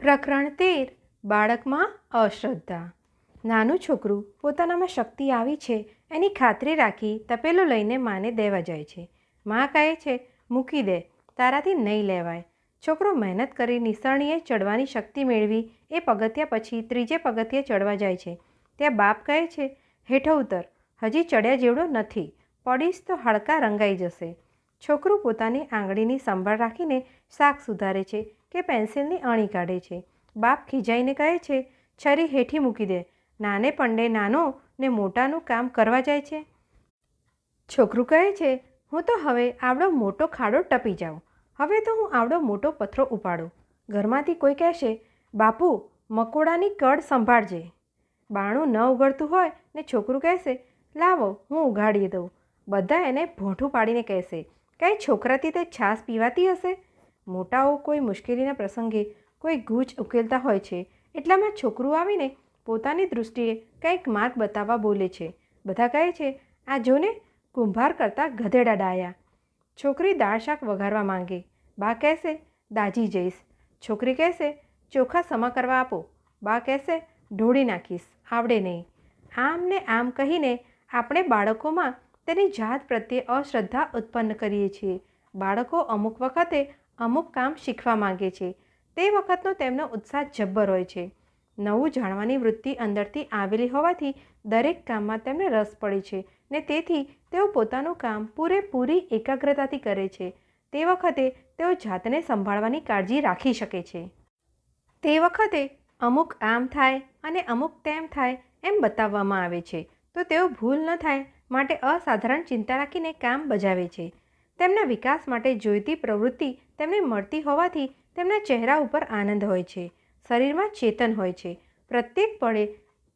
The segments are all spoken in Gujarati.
પ્રકરણ તેર, બાળકમાં અશ્રદ્ધા. નાનું છોકરું પોતાનામાં શક્તિ આવી છે, એની ખાતરી રાખી તપેલું લઈને માને દેવા જાય છે. મા કહે છે, મૂકી દે, તારાથી નહીં લેવાય. છોકરો મહેનત કરી નિસરણીએ ચડવાની શક્તિ મેળવી, એ પગથિયા પછી ત્રીજે પગથિયે ચડવા જાય છે. ત્યાં બાપ કહે છે, હેઠો ઉતર, હજી ચડ્યા જેવડો નથી, પડીશ તો હડકા રંગાઈ જશે. છોકરું પોતાની આંગળીની સંભાળ રાખીને શાક સુધારે છે. કે પેન્સિલની અણી કાઢે છે. બાપ ખીજાઈને કહે છે, છરી હેઠી મૂકી દે. નાને પંડે નાનો ને મોટાનું કામ કરવા જાય છે. છોકરું કહે છે, હું તો હવે આવડો મોટો ખાડો ટપી જાઉં. હવે તો હું આવડો મોટો પથરો ઉપાડું. ઘરમાંથી કોઈ કહેશે, બાપુ, મકોડાની કડ સંભાળજે. બાણું ન ઉઘડતું હોય ને છોકરું કહેશે, લાવો, હું ઉગાડી દઉં. બધા એને ભોંઠું પાડીને કહેશે, કાંઈ છોકરાથી તે છાશ પીવાતી હશે? મોટાઓ કોઈ મુશ્કેલીના પ્રસંગે કોઈ ગૂંચ ઉકેલતા હોય છે. એટલામાં છોકરું આવીને પોતાની દૃષ્ટિએ કંઈક માર્ગ બતાવવા બોલે છે. બધા કહે છે, આ જોને કુંભાર કરતાં ગધેડા ડાયા. છોકરી દાળ શાક વઘારવા માંગે. બા કહેશે, દાજી જઈશ. છોકરી કહેશે, ચોખા સમા કરવા આપો. બા કહેશે, ઢોળી નાખીશ, આવડે નહીં. આમ ને આમ કહીને આપણે બાળકોમાં તેની જાત પ્રત્યે અશ્રદ્ધા ઉત્પન્ન કરીએ છીએ. બાળકો અમુક વખતે અમુક કામ શીખવા માંગે છે. તે વખતનો તેમનો ઉત્સાહ જબ્બર હોય છે. નવું જાણવાની વૃત્તિ અંદરથી આવેલી હોવાથી દરેક કામમાં તેમને રસ પડે છે ને તેથી તેઓ પોતાનું કામ પૂરેપૂરી એકાગ્રતાથી કરે છે. તે વખતે તેઓ જાતને સંભાળવાની કાળજી રાખી શકે છે. તે વખતે અમુક આમ થાય અને અમુક તેમ થાય એમ બતાવવામાં આવે છે. તો તેઓ ભૂલ ન થાય માટે અસાધારણ ચિંતા રાખીને કામ બજાવે છે. તેમના વિકાસ માટે જોઈતી પ્રવૃત્તિ તેમને મળતી હોવાથી તેમના ચહેરા ઉપર આનંદ હોય છે, શરીરમાં ચેતન હોય છે. પ્રત્યેક પળે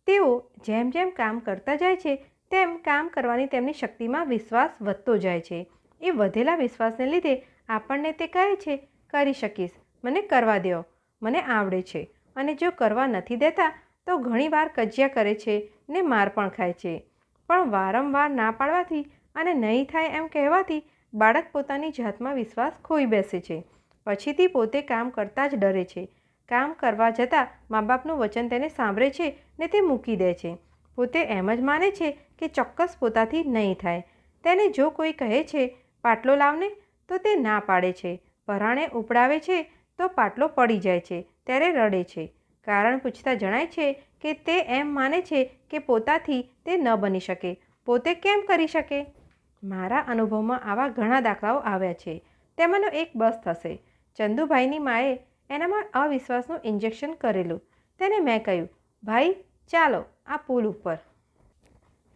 તેઓ જેમ જેમ કામ કરતા જાય છે, તેમ કામ કરવાની તેમની શક્તિમાં વિશ્વાસ વધતો જાય છે. એ વધેલા વિશ્વાસને લીધે આપણને તે કહે છે, કરી શકીશ. મને કરવા દો મને આવડે છે. અને જો કરવા નથી દેતા, તો ઘણીવાર કજિયા કરે છે ને માર પણ ખાય છે. પણ વારંવાર ના પાડવાથી અને નહીં થાય એમ કહેવાથી બાળક પોતાની જાતમાં વિશ્વાસ ખોઈ બેસે છે. પછીથી પોતે કામ કરતાં જ ડરે છે. કામ કરવા જતાં મા બાપનું વચન તેને સાંભળે છે ને તે મૂકી દે છે. પોતે એમ જ માને છે કે ચોક્કસ પોતાથી નહીં થાય. તેને જો કોઈ કહે છે, પાટલો લાવને, તો તે ના પાડે છે. પરાણે ઉપડાવે છે તો પાટલો પડી જાય છે. ત્યારે રડે છે. કારણ પૂછતા જણાય છે કે તે એમ માને છે કે પોતાથી તે ન બની શકે. પોતે કેમ કરી શકે? મારા અનુભવમાં આવા ઘણા દાખલાઓ આવ્યા છે. તેમાંનો એક બસ થશે. ચંદુભાઈની માએ એનામાં અવિશ્વાસનું ઇન્જેક્શન કરેલું. તેને મેં કહ્યું, ભાઈ, ચાલો, આ પુલ ઉપર.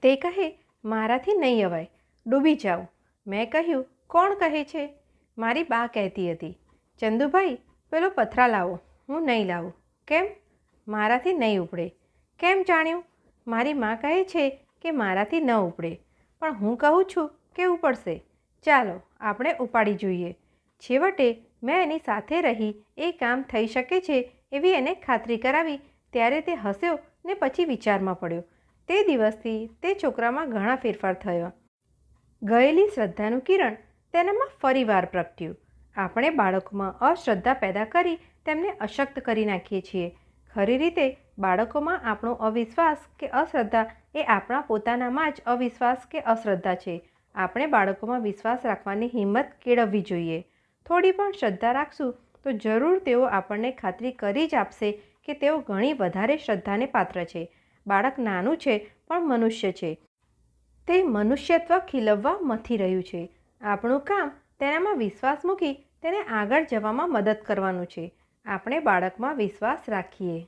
તે કહે, મારાથી નહીં અવાય. ડૂબી જાઉં. મેં કહ્યું, કોણ કહે છે? મારી બા કહેતી હતી. ચંદુભાઈ, પેલો પથરા લાવો. હું નહીં લાવું. કેમ? મારાથી નહીં ઉપડે. કેમ જાણ્યું? મારી મા કહે છે કે મારાથી ન ઉપડે. પણ હું કહું છું કે પડશે? ચાલો, આપણે ઉપાડી જોઈએ. છેવટે, મેં એની સાથે રહી એ કામ થઈ શકે છે એવી એને ખાતરી કરાવી, ત્યારે તે હસ્યો ને પછી વિચારમાં પડ્યો. તે દિવસથી તે છોકરામાં ઘણા ફેરફાર થયો. ગયેલી શ્રદ્ધાનું કિરણ તેનામાં ફરીવાર પ્રગટ્યું. આપણે બાળકોમાં અશ્રદ્ધા પેદા કરી તેમને અશક્ત કરી નાખીએ છીએ. ખરી રીતે બાળકોમાં આપણો અવિશ્વાસ કે અશ્રદ્ધા એ આપણા પોતાનામાં જ અવિશ્વાસ કે અશ્રદ્ધા છે. આપણે બાળકોમાં વિશ્વાસ રાખવાની હિંમત કેળવવી જોઈએ. થોડી પણ શ્રદ્ધા રાખશું તો જરૂર તેઓ આપણને ખાતરી કરી જ આપશે કે તેઓ ઘણી વધારે શ્રદ્ધાને પાત્ર છે. બાળક નાનું છે પણ મનુષ્ય છે. તે મનુષ્યત્વ ખીલવવા મથી રહ્યું છે. આપણું કામ તેનામાં વિશ્વાસ મૂકી તેને આગળ જવામાં મદદ કરવાનું છે. આપણે બાળકમાં વિશ્વાસ રાખીએ.